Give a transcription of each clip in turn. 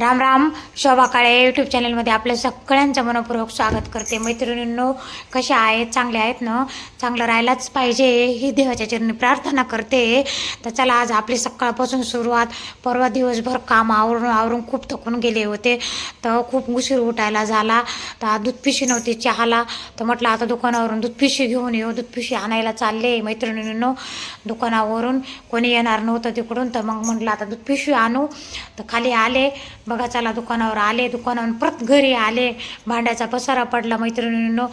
Ram Ram. Shobha Kale YouTube चॅनलमध्ये आपल्या सगळ्यांचं मनपूर्वक स्वागत करते. मैत्रिणींनो कशा आहेत? चांगले आहेत ना? चांगलं राहायलाच पाहिजे. ही देवाच्या चरणी प्रार्थना करते. तर चला आज आपली सकाळपासून सुरुवात. परवा दिवसभर काम आवरून आवरून खूप थकून गेले होते. तर खूप उशीर उठायला झाला. तर दूध पिशी नव्हती चहाला. तर म्हटलं आता दुकानावरून दूध पिशी घेऊन येऊ. दूध पिशी आणायला चालले मैत्रिणींनो दुकानावरून. कोणी येणार नव्हतं तिकडून. तर मग म्हटलं आता दूध पिशवी आणू. तर खाली आले. बघा चला दुकानावर आले. दुकानावरून परत घरी आले. भांड्याचा पसारा पडला मैत्रिणींनो.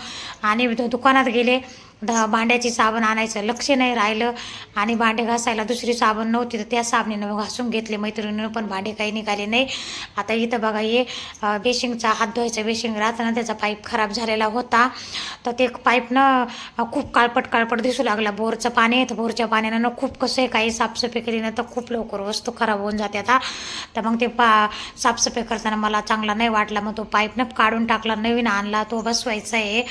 आणि दुकानात गेले. द भांड्याची साबण आणायचं लक्ष नाही राहिलं. आणि भांडे घासायला दुसरी साबण नव्हती तर त्या साबणीनं घासून घेतले. मैत्रिणीनं पण भांडे काही निघाले नाही. आता इथं बघा हे बेशिंगचा हात धुवायचा बेशिंग राहताना त्याचा पाईप खराब झालेला होता. तर ते पाईपनं खूप काळपट काळपट दिसू लागला. बोरचं पाणी आहे तर बोरच्या पाण्यानं खूप कसं आहे काही साफसफाई केली ना तर खूप लवकर वस्तू खराब होऊन जाते आता. तर मग ते पा साफसफाई करताना मला चांगला नाही वाटला. मग तो पाईपनं काढून टाकला नवीन आणला तो बसवायचा आहे.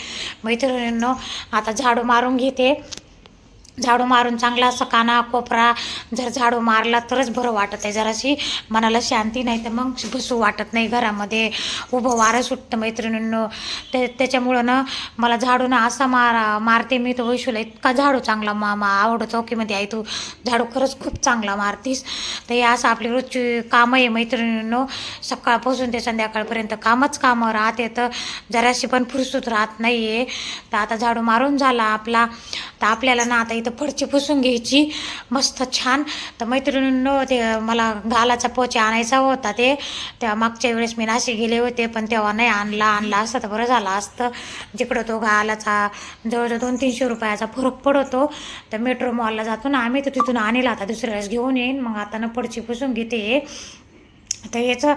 मैत्रिणींनं आता झाड मारून घेते. झाडू मारून चांगला असा काना कोपरा जर झाडू मारला तरच बरं वाटत आहे. जराशी मनाला शांती नाही तर मग बसू वाटत नाही घरामध्ये. उभं वारं सुटतं मैत्रिणींनो. ते त्याच्यामुळं ना मला झाडू ना असा मार मारते मी तर वैशूला. इतका झाडू चांगला मामा आवडतो. की मध्ये म्हणजे आई तू झाडू खरंच खूप चांगला मारतीस. तर हे असं आपली रोजची कामं आहे मैत्रिणींनो. सकाळपासून ते संध्याकाळपर्यंत कामच कामं राहते. तर जराशी पण फुरसूत राहत नाही आहे तर आता झाडू मारून झाला आपला. तर आपल्याला ना आता इथं फडची पुसून घ्यायची. मस्त छान. तर मैत्रिणींनो ते मला गालाचा पोचा आणायचा होता ते. त्या मागच्या वेळेस मी नाशिक गेले होते पण तेव्हा नाही आणला. आणला असता तर बरं झालं असतं. जिकडं तो गालाचा जवळजवळ दोन तीनशे रुपयाचा फरक पडतो तर मेट्रो मॉलला जातो ना आम्ही तर तिथून आणला आता. दुसऱ्या वेळेस घेऊन येईन. मग आता ना फडची पुसून घेते. तर याचं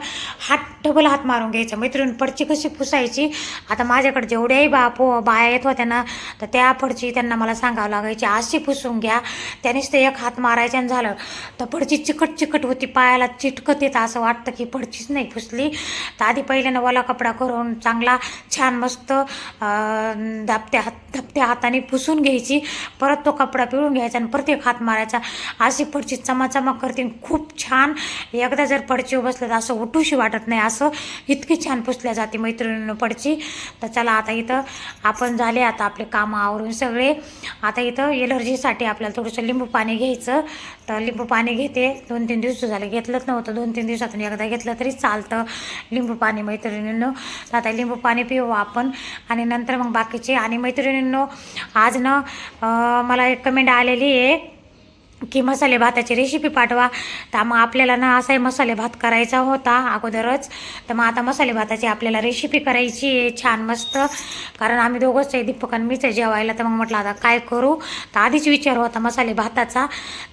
हात डबल हात मारून घ्यायचं. मैत्रीण पडची कशी पुसायची? आता माझ्याकडे जेवढ्याही बा पो बाया येत होत्या ना तर त्या पडची त्यांना मला सांगावं लागायची अशी पुसून घ्या. त्यानेच ते एक हात मारायच्यानं झालं. तर पडची चिकट चिकट होती पायाला चिटकत येतं असं वाटतं की पडचीच नाही पुसली. तर आधी पहिल्यानं ओला कपडा करून चांगला छान मस्त धापत्या हात धापत्या हाताने पुसून घ्यायची. परत तो कपडा पिळून घ्यायचा आणि परत एक हात मारायचा. अशी पडची चमाचमा करते खूप छान. एकदा जर पडची बसलं तर असं उठूशी वाटत नाही. असं इतकी छान पुसल्या जाते मैत्रिणीनं पडची. तर चला आता इथं आपण झाले आता आपले कामं आवरून सगळे. आता इथं एलर्जीसाठी आपल्याला थोडंसं लिंबू पाणी घ्यायचं. तर लिंबू पाणी घेते. दोन तीन दिवस झाले घेतलंच नव्हतं. दोन तीन दिवसातून एकदा घेतलं तरी चालतं लिंबू पाणी मैत्रिणींनो. तर आता लिंबू पाणी पिऊ आपण. आणि नंतर मग बाकीचे. आणि मैत्रिणींनो आज ना मला एक कमेंट आलेली आहे. की मसाले भाताची रेसिपी पाठवा. तर मग आपल्याला ना असाही मसाले भात करायचा होता अगोदरच. तर मग आता मसाले भाताची आपल्याला रेसिपी करायची आहे. छान मस्त. कारण आम्ही दोघंच आहे दीपक आणि मीच आहे जेवायला. तर मग म्हटलं आता काय करू? तर आधीच विचार होता मसाले भाताचा.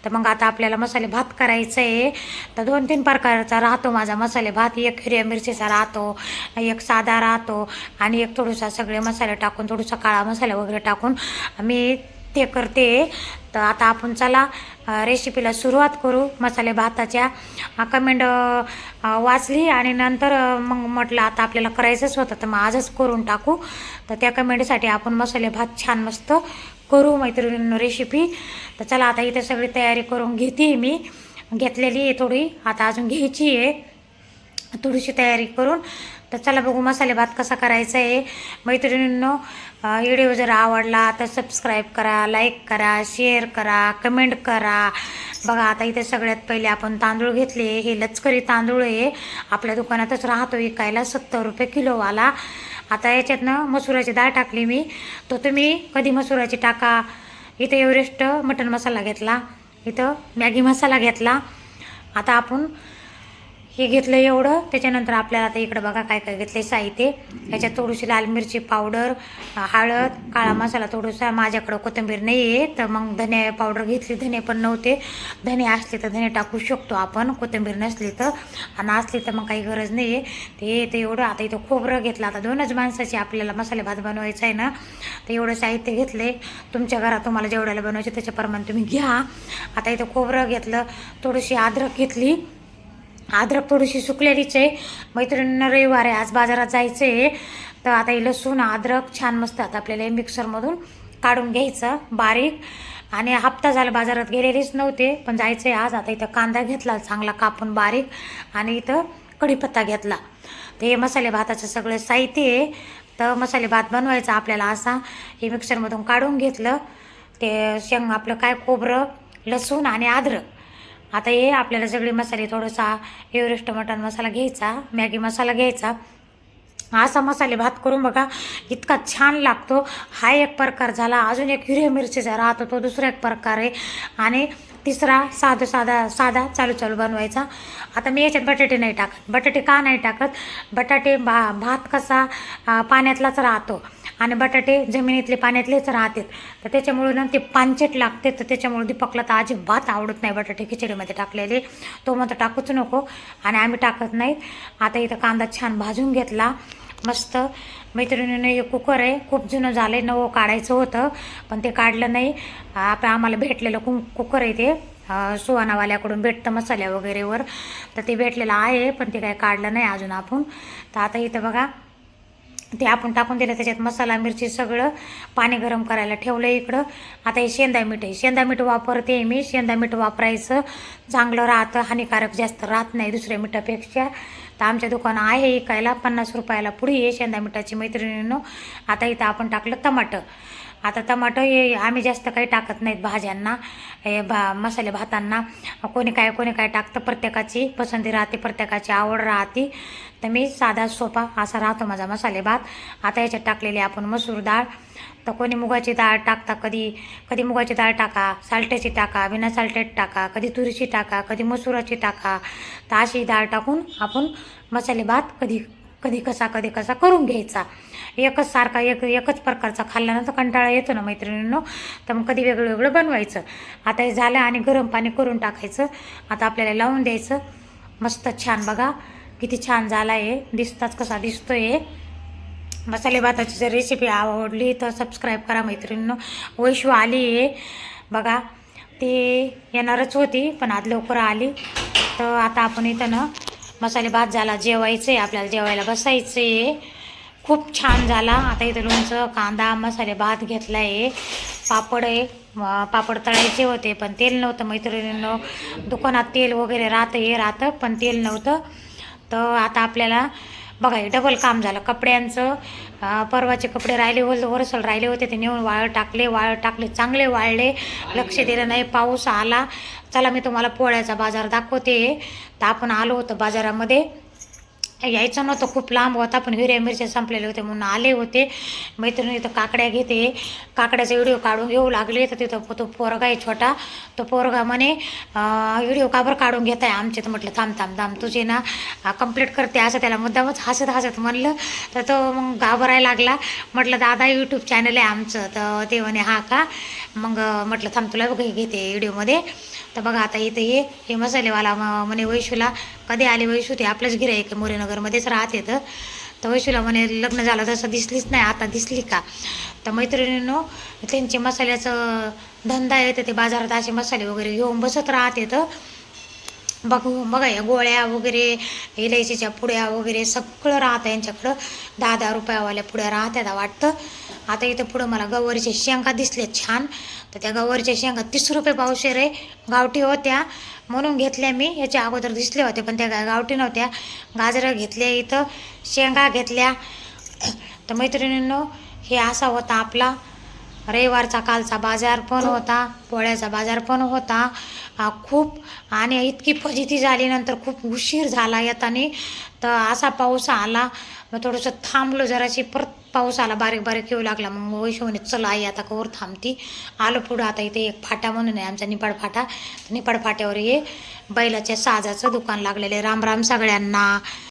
तर मग आता आपल्याला मसाले भात करायचं आहे. तर दोन तीन प्रकारचा राहतो माझा मसाले भात. एक हिरव्या मिरचीचा राहतो एक साधा राहतो आणि एक थोडासा सगळे मसाले टाकून थोडासा काळा मसाला वगैरे टाकून मी ते करते. तर आता आपण चला रेसिपीला सुरुवात करू. मसाले भाताच्या. कमेंट वाचली आणि नंतर मग म्हटलं आता आपल्याला करायचंच होतं तर मग आजच करून टाकू. तर त्या कमेंटसाठी आपण मसाले भात छान मस्त करू मैत्रिणींनो रेसिपी तर चला आता इथे सगळी तयारी करून घेते मी. घेतलेली आहे थोडी. आता अजून घ्यायची आहे. थोडीशी तयारी करून तर चला बघू मसाले भात कसा करायचा आहे. मैत्रिणींनो व्हिडिओ जर आवडला तर सबस्क्राईब करा लाईक करा शेअर करा कमेंट करा. बघा आता इथे सगळ्यात पहिले आपण तांदूळ घेतले हे लचकरी तांदूळ आहे. आपल्या दुकानातच राहतो विकायला. सत्तर रुपये किलोवाला. आता याच्यातनं मसुराची डाळ टाकली मी. तो तुम्ही कधी मसुराची टाका. इथं एव्हरेस्ट मटन मसाला घेतला. इथं मॅगी मसाला घेतला. आता आपण हे घेतलं एवढं. त्याच्यानंतर आपल्याला आता इकडं बघा काय काय घेतलं साहित्य. ह्याच्यात थोडीशी लाल मिरची पावडर हळद काळा मसाला थोडासा. माझ्याकडं कोथिंबीर नाही आहे तर मग धने पावडर घेतली. धने पण नव्हते. धने असले तर धने टाकू शकतो आपण. कोथिंबीर नसली तर. आणि असली तर मग काही गरज नाही आहे ते ते एवढं. आता इथं खोबरं घेतलं. आता दोनच माणसाची आपल्याला मसाले भात बनवायचा आहे ना. तर एवढं साहित्य घेतले तुमच्या घरात तुम्हाला जेवढ्याला बनवायचे त्याच्याप्रमाणे तुम्ही घ्या. आता इथं खोबरं घेतलं. थोडीशी अद्रक घेतली. अद्रक थोडीशी सुकलेलीच आहे. मैत्रिणींना रविवार आहे आज बाजारात जायचं आहे तर आता हे लसूण अद्रक छान मस्त आता आपल्याला हे मिक्सरमधून काढून घ्यायचं बारीक. आणि हप्ता झाला बाजारात गेलेलीच नव्हते पण जायचं आहे आज. आता इथं कांदा घेतला चांगला कापून बारीक. आणि इथं कढीपत्ता घेतला. तर हे मसाले भाताचं सगळं साहित्य आहे. तर मसाले भात बनवायचा आपल्याला असा. हे मिक्सरमधून काढून घेतलं. ते शेंग आपलं काय खोबरं लसूण आणि अद्रक आता हे आपल्याला सगळे मसाले थोडासा एव्हरेस्ट मटण मसाला घ्यायचा मॅगी मसाला घ्यायचा. असा मसाले भात करून बघा इतका छान लागतो. हा एक प्रकार झाला. अजून एक हिरव्या मिरचीचा राहतो तो दुसरा एक प्रकार आहे. आणि तिसरा साधा साधा साधा चालू चालू बनवायचा. आता मी याच्यात बटाटे नाही टाकत. बटाटे का नाही टाकत? बटाटे भा भात कसा पाण्यातलाच राहतो. आणि बटाटे जमिनीतले पाण्यातलेच राहतात. तर त्याच्यामुळे ना ते पानचट लागते. तर त्याच्यामुळे दीपकला तर अजिबात आवडत नाही बटाटे खिचडीमध्ये टाकलेले. तो मग टाकूच नको. आणि आम्ही टाकत नाहीत आता इथं कांदा छान भाजून घेतला. मस्त. मैत्रिणीनं एक कुकर आहे. खूप जुनं झालं आहे नवं काढायचं होतं. पण ते काढलं नाही. आपण आम्हाला भेटलेलं कु कुकर आहे ते. सुहानावाल्याकडून भेटतं मसाल्या वगैरेवर. तर ते भेटलेलं आहे पण ते काय काढलं नाही अजून आपण. तर आता इथं बघा. ते आपण टाकून दिलं त्याच्यात मसाला मिरची सगळं पाणी गरम करायला ठेवलं इकडं. आता हे शेंदा मीठ आहे. शेंदा मीठ वापरते मी. शेंदा मीठ वापरायचं. चांगलं राहतं. हानिकारक जास्त राहत नाही दुसऱ्या मिठापेक्षा. तर आमच्या दुकानं आहे इकायला. पन्नास रुपयाला पुढे हे शेंदा मिठाची मैत्रिणीनं. आता इथं आपण टाकलं टमाटर आता टमाटो हे आम्ही जास्त काही टाकत नाहीत भाज्यांना. हे भा मसाले भातांना. कोणी काय कोणी काय टाकतं प्रत्येकाची. पसंती राहते प्रत्येकाची आवड राहते. तर मी साधा सोपा असा राहतो माझा मसाले भात. आता याच्यात टाकलेली आपण मसूर डाळ. तर कोणी मुगाची डाळ टाकता कधी कधी मुगाची डाळ टाका साल्ट्याची टाका बिना साल्टेट टाका कधी तुरीची टाका कधी मसुराची टाका. तर अशी डाळ टाकून आपण मसाले भात कधी कधी कसा कधी कसा करून घ्यायचा. एकच सारखा एक एकच प्रकारचा खाल्ल्यानंतर कंटाळा येतो ना मैत्रिणींनो. तर मग कधी वेगळं वेगळं बनवायचं. आता हे झालं आणि गरम पाणी करून टाकायचं. आता आपल्याला लावून द्यायचं. मस्त छान बघा. किती छान झाला आहे दिसताच कसा दिसतो मसाले भाताची जर रेसिपी आवडली तर सबस्क्राईब करा मैत्रिणींनो. वैश्व आली आहे. बघा ती येणारच होती पण आज लवकर आली. तर आता आपण इथं ना मसाले भात झाला जेवायचं आहे आपल्याला जेवायला बसायचं आहे खूप छान झाला. आता इथं लोणचं कांदा मसाले भात घेतला आहे पापड आहे. पापड तळायचे होते पण तेल नव्हतं मैत्रिणींनो. दुकानात तेल वगैरे राहतं हे राहतं पण तेल नव्हतं. तर आता आपल्याला बघा हे डबल काम झालं. कपड्यांचं परवाचे कपडे राहिले होते वरसल राहिले होते ते नेऊन वाळ टाकले वाळ टाकले चांगले वाळले. लक्ष दिलं नाही पाऊस आला. चला मी तुम्हाला पोळ्याचा बाजार दाखवते. तर आपण आलो होतो बाजारामध्ये. यायचं नव्हतं. खूप लांब होता पण हिरव्या मिरच्या संपलेले होते म्हणून आले होते. मैत्रिणी इथं काकड्या घेते. काकड्याचा व्हिडिओ काढून घेऊ लागले तर तिथं तो पोरगा आहे छोटा. तो पोरगा म्हणे व्हिडिओ काबर काढून घेत आहे आमचे? तर म्हटलं थांब थांब थांब तुझे ना कंप्लीट करते असं त्याला मुद्दामच हसत हसत म्हणलं. तर तो मग घाबरायला लागला. म्हटलं दादा यूट्यूब चॅनल आहे आमचं. तर ते म्हणे हा का? मग म्हटलं थांब तुला बघ घेते व्हिडिओमध्ये तर बघा आता इथं ये. हे मसालेवाला म्हणे वैशूला. कधी आले वैशू? ते आपलंच गिरायक आहे नगरमध्येच राहते तर तर वैशूला म्हणे लग्न झालं तसं दिसलीच नाही आता दिसली का? तर मैत्रिणींनो त्यांचे मसाल्याचं धंदा आहे तर ते बाजारात असे मसाले वगैरे घेऊन बसत राहते तर बघू बघा या गोळ्या वगैरे इलायचीच्या पुड्या वगैरे सगळं राहतं यांच्याकडं. दहा दहा रुपयावाल्या पुड्या राहत्या वाटतं. आता इथं पुढं मला गवारीच्या शेंगा दिसल्या छान. तर त्या गवारीच्या शेंगा तीस रुपये पावशेर आहे. गावठी होत्या. म्हणून घेतल्या मी. याच्या अगोदर दिसले होते पण त्या काय गावठी नव्हत्या. गाजरं घेतल्या इथं. शेंगा घेतल्या. तर मैत्रिणींनो हे असा होता आपला रविवारचा कालचा बाजार पण होता पोळ्याचा बाजार पण होता. खूप आणि इतकी फजिती झाली नंतर खूप उशीर झाला येताना. तर असा पाऊस आला मग थोडंसं थांबलो जराशी परत पाऊस आला बारीक बारीक येऊ लागला. मग वैशोने चला आई आता कवर थांबती. आलो पुढं आता इथे एक फाटा म्हणून आहे आमचा निपाड फाटा. निपाड फाट्यावर हे बैलाच्या साजाचं दुकान लागलेलं आहे. राम राम सगळ्यांना.